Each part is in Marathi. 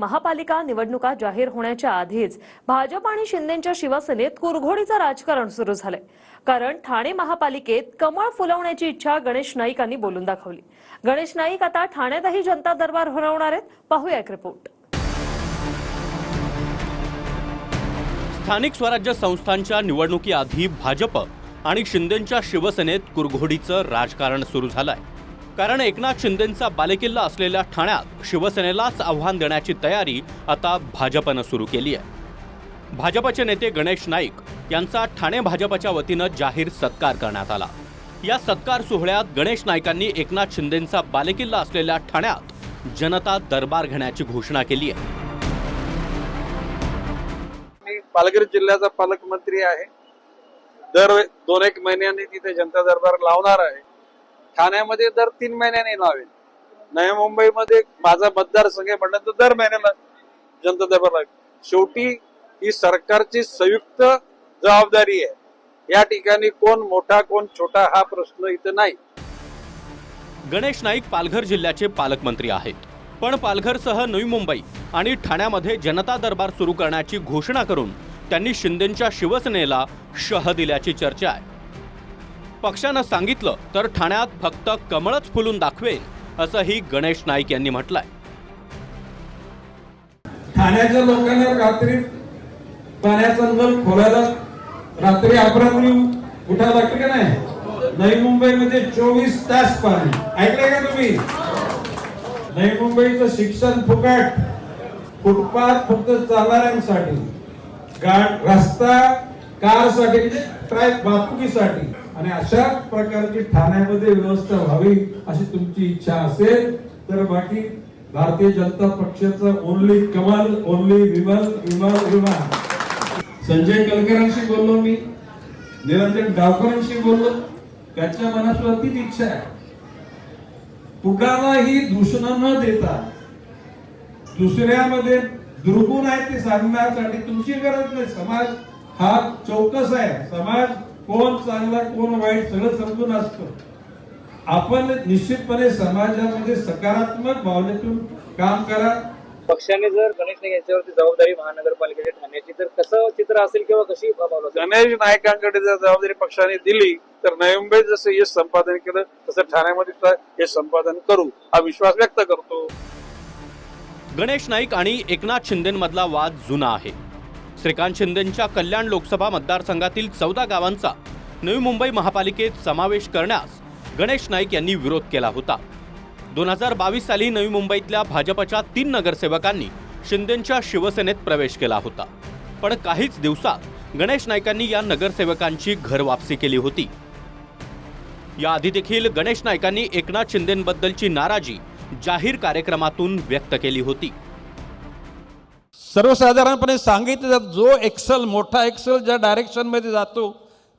महापालिका निवडणुका जाहीर होण्याच्या आधीच भाजप आणि शिंदेच्या शिवसेनेत कुरघोडीचं राजकारण सुरू झालंय. कारण ठाणे महापालिकेत कमळ फुलवण्याची इच्छा गणेश नाईकांनी बोलून दाखवली. गणेश नाईक आता ठाण्यातही जनता दरबार भरवणार आहेत. पाहूया एक रिपोर्ट. स्थानिक स्वराज्य संस्थांच्या निवडणुकीआधी भाजप आणि शिंदेच्या शिवसेनेत कुरघोडीचं राजकारण सुरू झालंय. कारण एकनाथ शिंदेंचा बालेकिल्ला असलेल्या ठाण्यात शिवसेनेलाच आव्हान देण्याची तयारी आता भाजपनं सुरू केली आहे. भाजपचे नेते गणेश नाईक यांचा ठाणे भाजपच्या वतीनं जाहीर सत्कार करण्यात आला. या सत्कार सोहळ्यात गणेश नाईकांनी एकनाथ शिंदेंचा बालेकिल्ला असलेल्या ठाण्यात जनता दरबार घेण्याची घोषणा केली आहे. मी पालघर जिल्ह्याचा पालकमंत्री आहे. दर दोन एक महिन्यांनी तिथे जनता दरबार लावणार आहे. ठाण्यामध्ये दर तीन महिन्याने लावेल नव्या मुंबईमध्ये माझा मतदारसंघ आहे म्हटलं तर दर महिन्याला जनता दरबार शेवटी ही सरकारची संयुक्त जबाबदारी आहे. या ठिकाणी कोण मोठा कोण छोटा हा प्रश्न इथं नाही. गणेश नाईक पालघर जिल्ह्याचे पालकमंत्री आहेत. पण पालघरसह नवी मुंबई आणि ठाण्यामध्ये जनता दरबार सुरू करण्याची घोषणा करून त्यांनी शिंदेच्या शिवसेनेला शह दिल्याची चर्चा आहे. पक्षानं सांगितलं तर ठाण्यात फक्त कमळच फुलून दाखवेल असंही गणेश नाईक यांनी म्हटलंय. ठाण्याच्या लोकांना रात्री पाण्याचा नळ खोलायला रात्री अपरात्री उठायला लागतं का नाही? नवी मुंबईमध्ये चोवीस तास पाणी. ऐकलंय का तुम्ही? नवी मुंबईचं शिक्षण फुकट. फुटपाथ फक्त चालणाऱ्यांसाठी. रस्ता कारसाठी ट्राय वाहतुकीसाठी. आणि अशा प्रकारची ठाण्यामध्ये व्यवस्था व्हावी अशी तुमची इच्छा असेल तर बाकी भारतीय जनता पक्षाचं ओनली कमल ओनली विमल विमल विमान. संजय कलकरांशी बोललो मी निरंजन गावकरांशी बोललो त्याच्या मनात तीच इच्छा आहे. कुणालाही दूषण न देता दुसऱ्यामध्ये दुर्गुण आहे ते सांगण्यासाठी तुमची गरज नाही. समाज हा चौकस आहे. समाज कोण चांगला कोण वाईट सगळं समजून असतो. आपण निश्चितपणे समाजामध्ये सकारात्मक भावनेतून काम करा. पक्षाने जर गणेश नाईक यांच्यावरती जबाबदारी महानगरपालिकेच्या ठाण्याची तर कसं चित्र असेल किंवा कशी गणेश नायकांकडे जर जबाबदारी पक्षाने दिली तर नवी मुंबईत जसं यश संपादन केलं तसं ठाण्यामध्ये यश संपादन करू. हा विश्वास व्यक्त करतो. गणेश नाईक आणि एकनाथ शिंदेमधला वाद जुना आहे. श्रीकांत शिंदेंच्या कल्याण लोकसभा मतदारसंघातील चौदा गावांचा नवी मुंबई महापालिकेत समावेश करण्यास गणेश नाईक यांनी विरोध केला होता. दोन हजार बावीस साली नवी मुंबईतल्या भाजपच्या तीन नगरसेवकांनी शिंदेंच्या शिवसेनेत प्रवेश केला होता. पण काहीच दिवसात गणेश नाईकांनी या नगरसेवकांची घरवापसी केली होती. याआधी देखील गणेश नाईकांनी एकनाथ शिंदेंबद्दलची नाराजी जाहीर कार्यक्रमातून व्यक्त केली होती. सर्वसाधारणपणे सांगितलं जात जो एक्सेल मोठा एक्सेल ज्या डायरेक्शनमध्ये जातो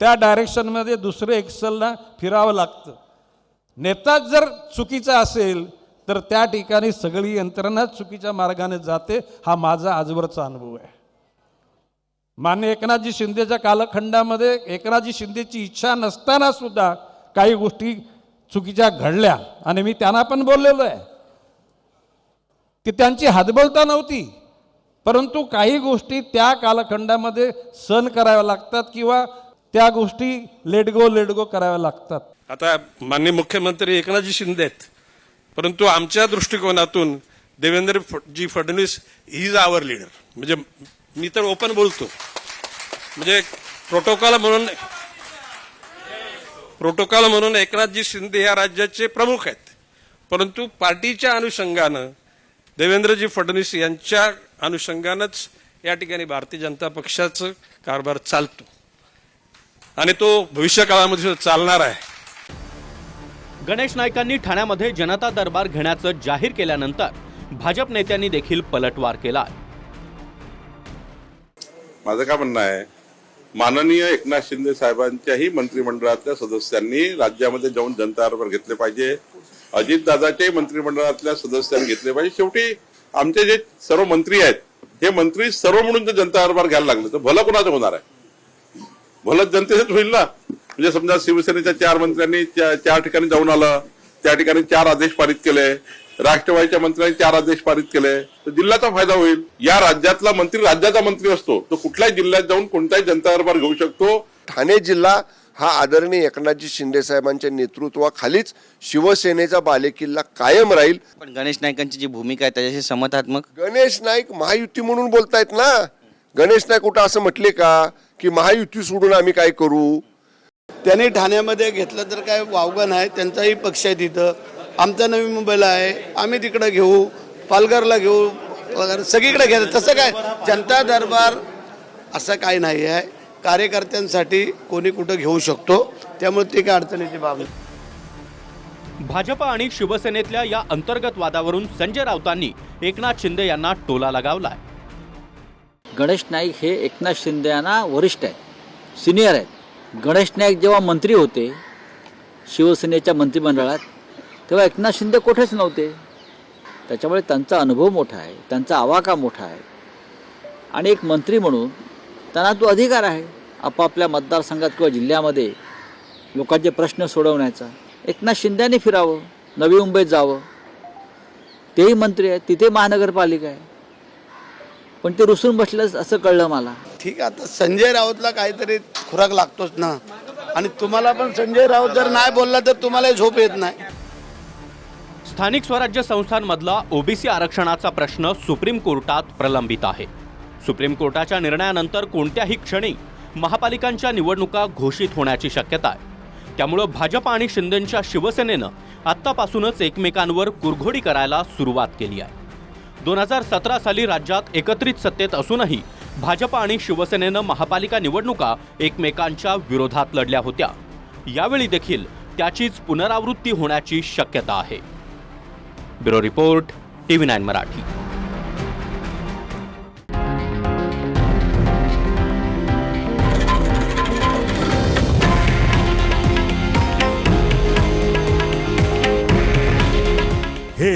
त्या डायरेक्शनमध्ये दुसरं एक्सेलला फिरावं लागतं. नेताच जर चुकीचा असेल तर त्या ठिकाणी सगळी यंत्रणा चुकीच्या मार्गाने जाते हा माझा आजवरचा अनुभव आहे. मान्य एकनाथजी शिंदेच्या कालखंडामध्ये एकनाथजी शिंदेची इच्छा नसताना सुद्धा काही गोष्टी चुकीच्या घडल्या आणि मी त्यांना पण बोललेलो आहे. की त्यांची हातबलता नव्हती परंतु काही गोष्टी त्या कालखंडामध्ये सण कराव्या लागतात किंवा त्या गोष्टी लेट गो गो कराव्या लागतात. आता माननीय मुख्यमंत्री एकनाथजी शिंदे आहेत. परंतु आमच्या दृष्टिकोनातून देवेंद्रजी Fadnavis he is our leader म्हणजे मी तर ओपन बोलतो. म्हणजे प्रोटोकॉल म्हणून प्रोटोकॉल म्हणून एकनाथजी शिंदे या राज्याचे प्रमुख आहेत. परंतु पार्टीच्या अनुषंगानं देवेंद्रजी फडणवीस यांच्या अनुषंगानंच या ठिकाणी भारतीय जनता पक्षाचं कारभार चालतो. आणि तो भविष्य काळामध्ये चालणार आहे. गणेश नाईकांनी ठाण्यामध्ये जनता दरबार घेण्याचं जाहीर केल्यानंतर भाजप नेत्यांनी देखील पलटवार केला. माझं काय म्हणणं आहे माननीय एकनाथ शिंदे साहेबांच्याही मंत्रिमंडळातल्या सदस्यांनी राज्यामध्ये जाऊन जनता दरबार घेतले पाहिजे. अजितदादाच्याही मंत्रिमंडळातल्या सदस्यांनी घेतले पाहिजे. शेवटी आमचे जे सर्व मंत्री आहेत हे मंत्री सर्व म्हणून जर जनता दरबार घ्यायला लागले. तर भलं कोणाचं होणार आहे? भलं जनतेचंच होईल ना? म्हणजे समजा शिवसेनेच्या चार मंत्र्यांनी चार ठिकाणी जाऊन आलं त्या ठिकाणी चार आदेश पारित केले राष्ट्रवादीच्या मंत्र्यांनी चार आदेश पारित केले तर जिल्ह्याचा फायदा होईल. या राज्यातला मंत्री राज्याचा मंत्री असतो. तो कुठल्याही जिल्ह्यात जाऊन कोणताही जनता दरबार घेऊ शकतो. ठाणे जिल्हा हा आदरणीय एकनाथजी शिंदे साहेबांच्या नेतृत्वाखालीच शिवसेनेचा बालेकिल्ला कायम राहील. पण गणेश नाईकांची जी भूमिका आहे त्याच्याशी समतात्मक? गणेश नाईक महायुती म्हणून बोलतायत ना. गणेश नाईक कुठं असं म्हटले का की महायुती सोडून आम्ही काय करू? त्यांनी ठाण्यामध्ये घेतलं तर काय वावगं नाही त्यांचाही पक्ष आहे तिथं. आमचा नवी मुंबईला आहे आम्ही तिकडं घेऊ पालघरला घेऊ वगैरे सगळीकडे घ्या तसं काय जनता दरबार असं काय नाही आहे कार्यकर्त्यांसाठी कोणी कुठं घेऊ शकतो त्यामुळे ती काय अडचणीची बाब नाही. भाजप आणि शिवसेनेतल्या या अंतर्गत वादावरून संजय राऊतांनी एकनाथ शिंदे यांना टोला लगावलाय. गणेश नाईक हे एकनाथ शिंदे यांना वरिष्ठ आहेत सिनियर आहेत. गणेश नाईक जेव्हा मंत्री होते शिवसेनेच्या मंत्रिमंडळात तेव्हा एकनाथ शिंदे कुठेच नव्हते. त्याच्यामुळे त्यांचा अनुभव मोठा आहे त्यांचा आवाका मोठा आहे. आणि एक मंत्री म्हणून त्यांना तो अधिकार आहे आपापल्या मतदारसंघात किंवा जिल्ह्यामध्ये लोकांचे प्रश्न सोडवण्याचा. एकनाथ शिंद्याने फिरावं नवी मुंबईत जावं. तेही मंत्री आहेत तिथे महानगरपालिका आहे. पण ते रुसून बसलं असं कळलं मला. ठीक आहे आता संजय राऊतला काहीतरी खुराक लागतोच ना. आणि तुम्हाला पण संजय राऊत जर नाही बोलला तर तुम्हालाही झोप येत नाही. स्थानिक स्वराज्य संस्थांमधला ओबीसी आरक्षणाचा प्रश्न सुप्रीम कोर्टात प्रलंबित आहे. सुप्रीम कोर्टाच्या निर्णयानंतर कोणत्याही क्षणी महापालिकांच्या निवडणुका घोषित होण्याची शक्यता आहे. त्यामुळं भाजप आणि शिंदेंच्या शिवसेनेनं आत्तापासूनच एकमेकांवर कुरघोडी करायला सुरुवात केली आहे. दोन हजार सतरा साली राज्यात एकत्रित सत्तेत असूनही भाजप आणि शिवसेनेनं महापालिका निवडणुका एकमेकांच्या विरोधात लढल्या होत्या. यावेळी देखील त्याचीच पुनरावृत्ती होण्याची शक्यता आहे. Bureau report T V nine Marathi.